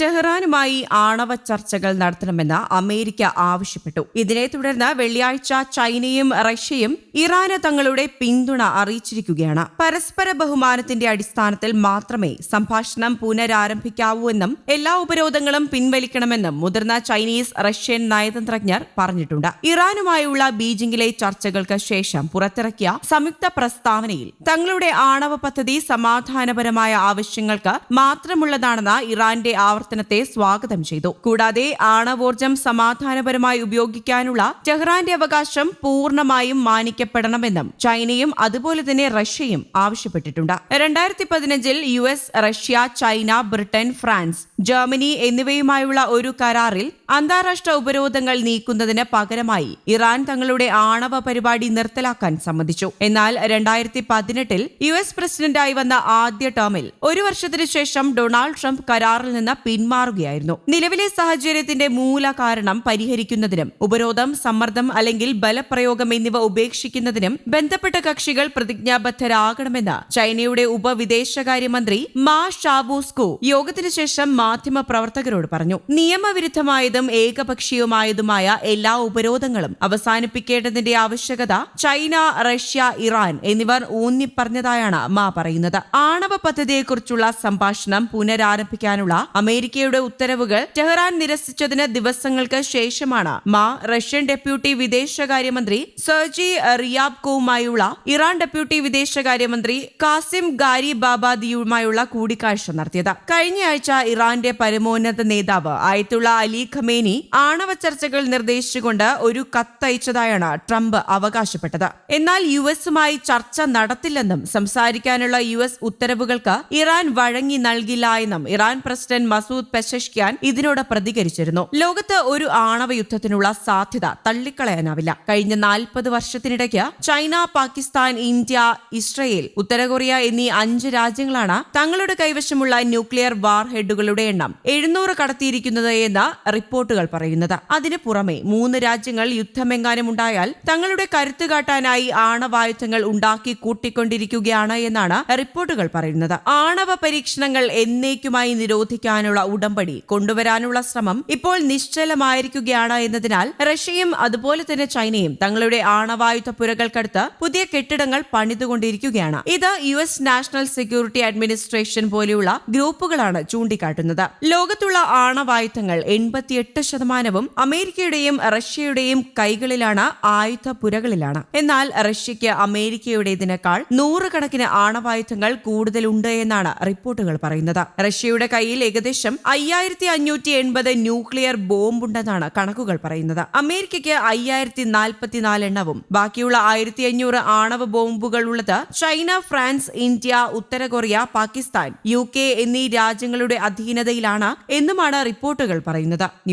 ടെഹ്റാനുമായി ആണവ ചർച്ചകൾ നടത്തണമെന്ന് അമേരിക്ക ആവശ്യപ്പെട്ടു. ഇതിനെ തുടർന്ന് വെള്ളിയാഴ്ച ചൈനയും റഷ്യയും ഇറാന് തങ്ങളുടെ പിന്തുണ അറിയിച്ചിരിക്കുകയാണ്. പരസ്പര ബഹുമാനത്തിന്റെ അടിസ്ഥാനത്തിൽ മാത്രമേ സംഭാഷണം പുനരാരംഭിക്കാവൂ എന്നും എല്ലാ ഉപരോധങ്ങളും പിൻവലിക്കണമെന്നും മുതിർന്ന ചൈനീസ് റഷ്യൻ നയതന്ത്രജ്ഞർ പറഞ്ഞിട്ടുണ്ട്. ഇറാനുമായുള്ള ബീജിംഗിലെ ചർച്ചകൾക്ക് ശേഷം പുറത്തിറക്കിയ സംയുക്ത പ്രസ്താവനയിൽ തങ്ങളുടെ ആണവ പദ്ധതി സമാധാനപരമായ ആവശ്യങ്ങൾക്ക് മാത്രമുള്ളതാണെന്ന് ഇറാന്റെ ആവർത്തനത്തെ സ്വാഗതം ചെയ്തു. കൂടാതെ ആണവോർജം സമാധാനപരമായി ഉപയോഗിക്കാനുള്ള ടെഹ്റാന്റെ അവകാശം പൂർണമായും മാനിക്കപ്പെടണമെന്നും ചൈനയും അതുപോലെ തന്നെ റഷ്യയും ആവശ്യപ്പെട്ടിട്ടുണ്ട്. രണ്ടായിരത്തി പതിനഞ്ചിൽ U S Russia China Britain France Germany എന്നിവയുമായുള്ള ഒരു കരാറിൽ അന്താരാഷ്ട്ര ഉപരോധങ്ങൾ നീക്കുന്നതിന് പകരമായി ഇറാൻ തങ്ങളുടെ ആണവ പരിപാടി നിർത്തലാക്കാൻ സമ്മതിച്ചു. എന്നാൽ രണ്ടായിരത്തി പതിനെട്ടിൽ യു എസ് പ്രസിഡന്റായി വന്ന ആദ്യ ടേമിൽ ഒരു വർഷത്തിനു ശേഷം ഡൊണാൾഡ് ട്രംപ് കരാറിൽ നിന്ന് പിന്മാറുകയായിരുന്നു. നിലവിലെ സാഹചര്യത്തിന്റെ മൂല കാരണം പരിഹരിക്കുന്നതിനും ഉപരോധം സമ്മർദ്ദം അല്ലെങ്കിൽ ബലപ്രയോഗം എന്നിവ ഉപേക്ഷിക്കുന്നതിനും ബന്ധപ്പെട്ട കക്ഷികൾ പ്രതിജ്ഞാബദ്ധരാകണമെന്ന് ചൈനയുടെ ഉപവിദേശകാര്യമന്ത്രി മാ ഷാബൂസ്കു യോഗത്തിനു ശേഷം മാധ്യമ പ്രവർത്തകരോട് പറഞ്ഞു നിയമവിരുദ്ധമായതും ഏകപക്ഷീയമായതുമായ എല്ലാ ഉപരോധങ്ങളും അവസാനിപ്പിക്കേണ്ടതിന്റെ ആവശ്യകത ചൈന റഷ്യ ഇറാൻ എന്നിവർ ഊന്നിപ്പറഞ്ഞതായാണ് മാ പറയുന്നത്. ആണവ പദ്ധതിയെക്കുറിച്ചുള്ള സംഭാഷണം പുനരാരംഭിക്കാനുള്ള അമേരിക്കയുടെ ഉത്തരവുകൾ ടെഹ്റാൻ നിരസിച്ചതിന് ദിവസങ്ങൾക്ക് ശേഷമാണ് മാ റഷ്യൻ ഡെപ്യൂട്ടി വിദേശകാര്യമന്ത്രി സെർജി റിയാബ്കോവുമായുള്ള ഇറാൻ ഡെപ്യൂട്ടി വിദേശകാര്യമന്ത്രി കാസിം ഗാരി ബാബാദിയുമായുള്ള കൂടിക്കാഴ്ച നടത്തിയത്. കഴിഞ്ഞയാഴ്ച ഇറാന്റെ പരമോന്നത നേതാവ് ആയത്തുള്ള അലി ഖമേനി ആണവ ചർച്ചകൾ നിർദ്ദേശിച്ചുകൊണ്ട് ഒരു കത്തയച്ചതായാണ് ട്രംപ് അവകാശപ്പെട്ടത്. എന്നാൽ യു എസുമായി ചർച്ച നടത്തില്ലെന്നും സംസാരിക്കാനുള്ള യു എസ് ഉത്തരവുകൾക്ക് ഇറാൻ വഴങ്ങി നൽകില്ല എന്നും ഇറാൻ പ്രസിഡന്റ് മസൂദ് പെഷഷ്ക്യാൻ ഇതിനോട് പ്രതികരിച്ചിരുന്നു. ലോകത്ത് ഒരു ആണവ യുദ്ധത്തിനുള്ള സാധ്യത തള്ളിക്കളയാനാവില്ല. കഴിഞ്ഞ നാൽപ്പത് വർഷത്തിനിടയ്ക്ക് ചൈന പാകിസ്ഥാൻ ഇന്ത്യ ഇസ്രയേൽ ഉത്തര കൊറിയ എന്നീ അഞ്ച് രാജ്യങ്ങളാണ് തങ്ങളുടെ കൈവശമുള്ള ന്യൂക്ലിയർ വാർഹെഡുകളുടെ എണ്ണം എഴുന്നൂറ് കടത്തിയിരിക്കുന്നത് എന്ന് റിപ്പോർട്ടുകൾ പറയുന്നത്. അതിനു പുറമെ മൂന്ന് രാജ്യങ്ങൾ യുദ്ധമെങ്ങാനും ഉണ്ടായാൽ തങ്ങളുടെ കരുത്ത് കാട്ടാനായി ആണവായുധങ്ങൾ ഉണ്ടാക്കി കൂട്ടിക്കൊണ്ടിരിക്കുകയാണ് എന്നാണ് റിപ്പോർട്ടുകൾ പറയുന്നത്. ആണവ പരീക്ഷണങ്ങൾ എന്നേക്കുമായി നിരോധിക്കാനുള്ള ഉടമ്പടി കൊണ്ടുവരാനുള്ള ശ്രമം ഇപ്പോൾ നിശ്ചലമായിരിക്കുകയാണ് എന്നതിനാൽ റഷ്യയും അതുപോലെ തന്നെ ചൈനയും തങ്ങളുടെ ആണവായുധ പുരകൾക്കടുത്ത് പുതിയ കെട്ടിടങ്ങൾ പണിതുകൊണ്ടിരിക്കുകയാണ്. ഇത് U S national security administration പോലെയുള്ള ഗ്രൂപ്പുകളാണ് ചൂണ്ടിക്കാട്ടുന്നത്. ലോകത്തുള്ള ആണവായുധങ്ങൾ എൺപത്തിയെട്ട് ശതമാനവും അമേരിക്കയുടെയും റഷ്യയുടെയും കൈകളിലാണ് ആയുധ പുരകളിലാണ് എന്നാൽ റഷ്യയ്ക്ക് അമേരിക്കയുടേതിനേക്കാൾ നൂറുകണക്കിന് ആണവായുധങ്ങൾ കൂടുതലുണ്ട് എന്നാണ് റിപ്പോർട്ടുകൾ പറയുന്നത്. റഷ്യയുടെ കയ്യിൽ ഏകദേശം അയ്യായിരത്തി അഞ്ഞൂറ്റി എൺപത് ന്യൂക്ലിയർ ബോംബുണ്ടെന്നാണ് കണക്കുകൾ പറയുന്നത്. അമേരിക്കയ്ക്ക് അയ്യായിരത്തി നാൽപ്പത്തിനാല് എണ്ണവും ബാക്കിയുള്ള ആയിരത്തി അഞ്ഞൂറ് ആണവ ബോംബുകൾ ഉള്ളത് ചൈന ഫ്രാൻസ് ഇന്ത്യ ഉത്തര കൊറിയ പാകിസ്ഥാൻ യു കെ എന്നീ രാജ്യങ്ങളുടെ അധീനതയിലാണ് എന്നുമാണ് റിപ്പോർട്ടുകൾ പറയുന്നത്.